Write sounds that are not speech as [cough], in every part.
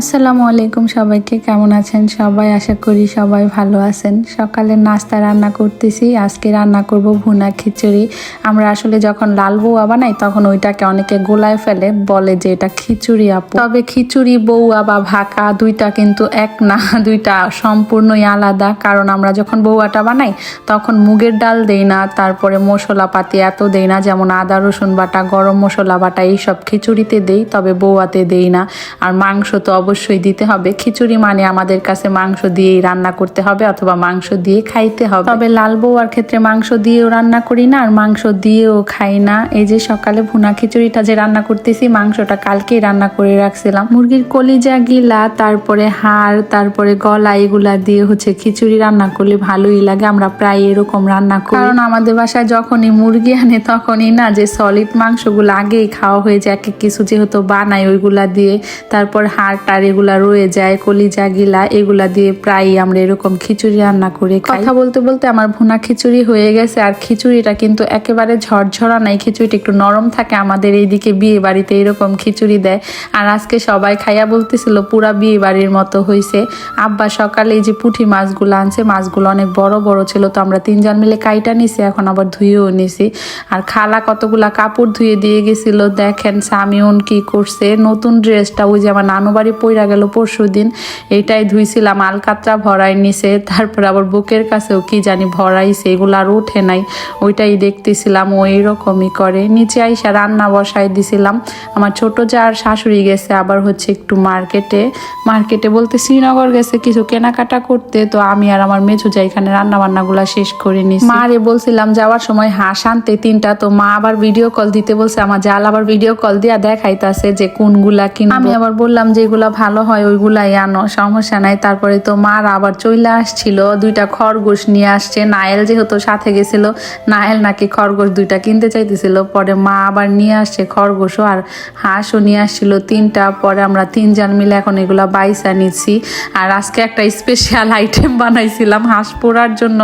আসসালামু আলাইকুম সবাইকে, কেমন আছেন সবাই? আশা করি সবাই ভালো আছেন। সকালের নাস্তা রান্না করতেছি, আজকে রান্না করব ভুনা খিচুড়ি। আমরা আসলে যখন লাল বউয়া বানাই, তখন ওইটাকে অনেকে গোলায় ফেলে, বলে যে এটা খিচুড়ি আপু। তবে খিচুড়ি বউয়া বা ভাকা দুইটা কিন্তু এক না, দুইটা সম্পূর্ণই আলাদা। কারণ আমরা যখন বউয়াটা বানাই, তখন মুগের ডাল দেই না, তারপরে মশলাপাতি এত দেই না, যেমন আদা, রসুন বাটা, গরম মশলা বাটা, এইসব খিচুড়িতে দেই, তবে বউয়াতে দেই না। আর মাংস তো অবশ্যই দিতে হবে। খিচুড়ি মানে আমাদের কাছে মাংস দিয়েই রান্না করতে হবে অথবা মাংস দিয়ে খাইতে হবে। তবে লাল বউয়ার ক্ষেত্রে মাংস দিয়েও রান্না করি না আর মাংস দিয়েও খাই না। এই যে সকালে ভুনা খিচুড়িটা যে রান্না করতেছি, মাংসটা কালকেই রান্না করে রাখছিলাম। মুরগির কলিজা, গিলা, তারপরে হাড়, তারপরে গলা, এগুলা দিয়ে হচ্ছে খিচুড়ি রান্না করলে ভালোই লাগে। আমরা প্রায় এরকম রান্না করি। কারণ আমাদের বাসায় যখনই মুরগি আনে তখনই না যে সলিড মাংসগুলো আগেই খাওয়া হয়ে যায়। এক কিছু যেহেতু বানাই ওইগুলা দিয়ে, তারপর হাড় এগুলা রয়ে যায়, কলিজা, গিলা, এগুলা দিয়ে প্রায়ই আমরা এরকম খিচুড়ি রান্না করে কথা বলতে বলতে আমার ভুনা খিচুড়ি হয়ে গেছে, আর খিচুড়িটা কিন্তু একেবারে ঝরঝরা নাই, খিচুড়িটা একটু নরম থাকে, আমাদের এইদিকে বিয়ে বাড়িতে এরকম খিচুড়ি দেয়। আর আজকে সবাই খাইয়া বলতেছিল, পুরা বিয়ে বাড়ির মতো হয়েছে আব্বা সকালে এই যে পুঁটি মাছগুলো আনছে, মাছগুলো অনেক বড় বড় ছিল, তো আমরা তিনজন মিলে কাইটা নিছি, এখন আবার ধুয়েও নিছি। আর খালা কতগুলা কাপড় ধুয়ে দিয়ে গেছিল, দেখেন সামিউন কি করছে, নতুন ড্রেসটা ওই যে আমার নানু বাড়ি পইরা গেল পরশু দিন। এইটাই ধুইছিলাম আলকাতরা ভরাই নিছে তারপর আবার বুকের কাছেও কি জানি ভরাইছে এগুলো আর ওঠে নাই। ওইটাই দেখতেছিলাম ও এইরকমই করে। নিচে আইসা রান্না বসাই দিছিলাম। আমার ছোট যার শাশুড়ি গেছে আবার হচ্ছে একটু মার্কেটে। মার্কেটে বলতে শ্রীনগর গেছে কিছু কেনাকাটা করতে তো আমি আর আমার মেঝো যাই এখানে রান্না বান্নাগুলা শেষ করে নিছি। মারে বলছিলাম যাওয়ার সময় হাঁস আনতে তিনটা। তো মা আবার ভিডিও কল দিতে বলছে আমার জাল আবার ভিডিও কল দিয়া দেখাইতাছে যে কোনগুলা কিনবো। আমি আবার বললাম যেগুলা ভালো হয় ওইগুলাই আনো, সমস্যা নাই। তারপরে তো মার আবার চইলা আসছিল, দুইটা খরগোশ নিয়ে আসছে। নায়েল যেহেতু সাথে গেছিল, নায়েল নাকি খরগোশ দুইটা কিনতে চাইতেছিল। পরে মা আবার নিয়ে আসছে খরগোশও আর হাঁসও নিয়ে আসছিল তিনটা। পরে আমরা তিনজন মিলে এখন এগুলা বাইসা নিচ্ছি। আর আজকে একটা স্পেশাল আইটেম বানাইছিলাম হাঁস পোড়ার জন্য।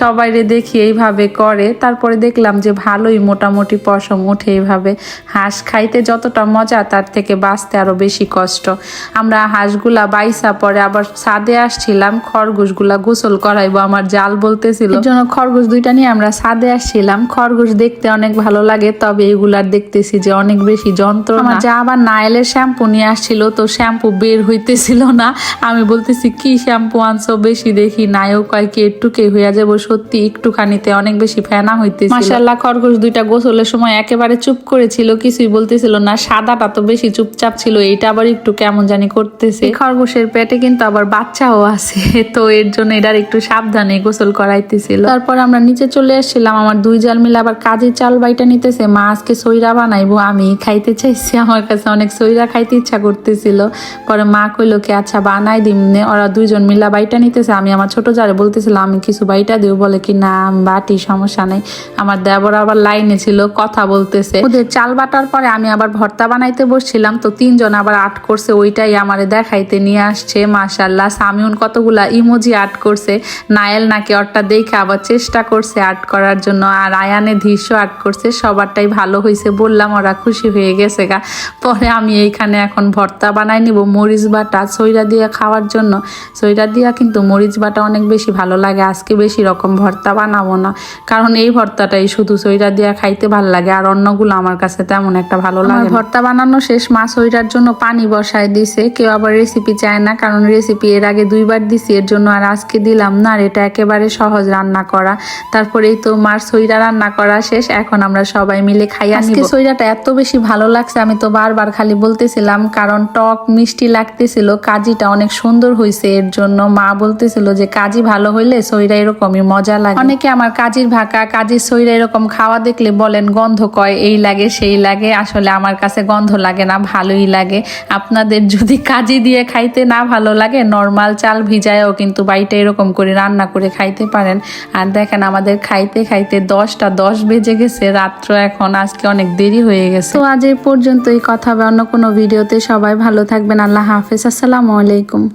সবাইরে দেখি এইভাবে করে। তারপরে দেখলাম যে ভালোই মোটামুটি পশম ওঠে এইভাবে। হাঁস খাইতে যতটা মজা, তার থেকে বাঁচতে আরও বেশি কষ্ট। আমরা হাঁসগুলা বাইসা পরে আবার ছাদে আসছিলাম খরগোশগুলা গোসল করাইবো আমার জাল বলতেছিল। জন্য খরগোশ দুইটা নিয়ে আমরা ছাদে আসছিলাম। খরগোশ দেখতে অনেক ভালো লাগে তবে এগুলার দেখতেছি যে অনেক বেশি যন্ত্র আমার যা আবার নাইলের শ্যাম্পু নিয়ে আসছিল তো শ্যাম্পু বের হইতেছিল না। আমি বলতেছি কি শ্যাম্পু আনছো? বেশি দেখি নায়ক কয় কি একটুকে হইয়া যাব? সত্যি একটুখানিতে অনেক বেশি ফেনা হইতেছে মাসাল্লাহ খরগোশ দুইটা গোসলের সময় একেবারে চুপ করেছিল কিছুই বলতেছিল না। সাদাটা তো বেশি চুপচাপ ছিল এইটা আবার একটু কেমন জানি করতেছে। খরগোশের পেটে কিন্তু আবার বাচ্চাও আছে, [laughs] তো এর জন্য এটার একটু সাবধানে গোসল করাইতেছিল। তারপর আমরা নিচে চলে আসছিলাম, আমার দুই জাল মিলে আবার কাজের চাল বাইটা নিতেছে, মা, আজকে সইরা বানাইবো, আমি খাইতে চাইছি। [laughs] আমার কাছে অনেক সইরা খাইতে ইচ্ছা করতেছিল। পরে মা কইলো কি আচ্ছা বানাই দিমনে ওরা দুইজন মিলা বাইটা নিতেছে, আমি আমার ছোট জারে বলতেছিলাম, আমি কিছু বাইটা দিও বলে কি, না, বাটি, সমস্যা নেই। আমার দেবর আবার লাইনে ছিল, কথা বলতেছে। ওদের চাল বাটার পরে আমি আবার ভর্তা বানাইতে বসছিলাম, তো তিনজন আবার আট করছে, ওইটাই আমারে দেখাইতে নিয়ে আসছে মাশাল্লাহ সামিউন কতগুলা ইমোজি আর্ট করছে। নায়েল নাকি ওরটা দেখে আবার চেষ্টা করছে আর্ট করার জন্য আর আয়ানে দৃশ্য আর্ট করছে। সবারটাই ভালো হয়েছে বললাম ওরা খুশি হয়ে গেছে গা। পরে আমি এইখানে এখন ভর্তা বানাই নিব মরিচ বাটা সইরা দিয়া খাওয়ার জন্য। সইরা দিয়া কিন্তু মরিচ বাটা অনেক বেশি ভালো লাগে আজকে বেশি রকম ভর্তা বানাবো না। কারণ এই ভর্তাটাই শুধু সইরা দিয়া খাইতে ভালো লাগে আর অন্যগুলো আমার কাছে তেমন একটা ভালো লাগে ভর্তা বানানো শেষ মাছ সইরার জন্য পানি বসায় দিছে কেউ আবার রেসিপি চায় না কারণ রেসিপি এর আগে দুইবার দিছি এর জন্য আর আজকে দিলাম না আর এটা একেবারে সহজ রান্না করা। তারপরে এই তো মার সইরা রান্না করা শেষ এখন আমরা সবাই মিলে খাই আজকে সইরাটা এত বেশি ভালো লাগছে আমি তো বারবার খালি বলতেছিলাম কারণ টক মিষ্টি লাগতেছিল কাজিটা অনেক সুন্দর হয়েছে এর জন্য মা বলতেছিল যে কাজি ভালো হইলে সইরা এরকমই মজা লাগে। অনেকে আমার কাজির ভাকা কাজির সইরা এরকম খাওয়া দেখলে বলেন গন্ধ কয় এই লাগে সেই লাগে। আসলে আমার কাছে গন্ধ লাগে না ভালোই লাগে। আপনাদের যদি কাজি দিয়ে খাইতে না ভালো লাগে নর্মাল চাল ভিজায়ও কিন্তু বাড়িটা এরকম করে রান্না করে খাইতে পারেন। আর দেখেন আমাদের খাইতে খাইতে দশটা দশ বেজে গেছে, রাত্র এখন, আজকে অনেক দেরি হয়ে গেছে। তো আজ এই পর্যন্তই, কথা হবে অন্য কোনো ভিডিওতে। সবাই ভালো থাকবেন, আল্লাহ হাফেজ, আসসালামু আলাইকুম।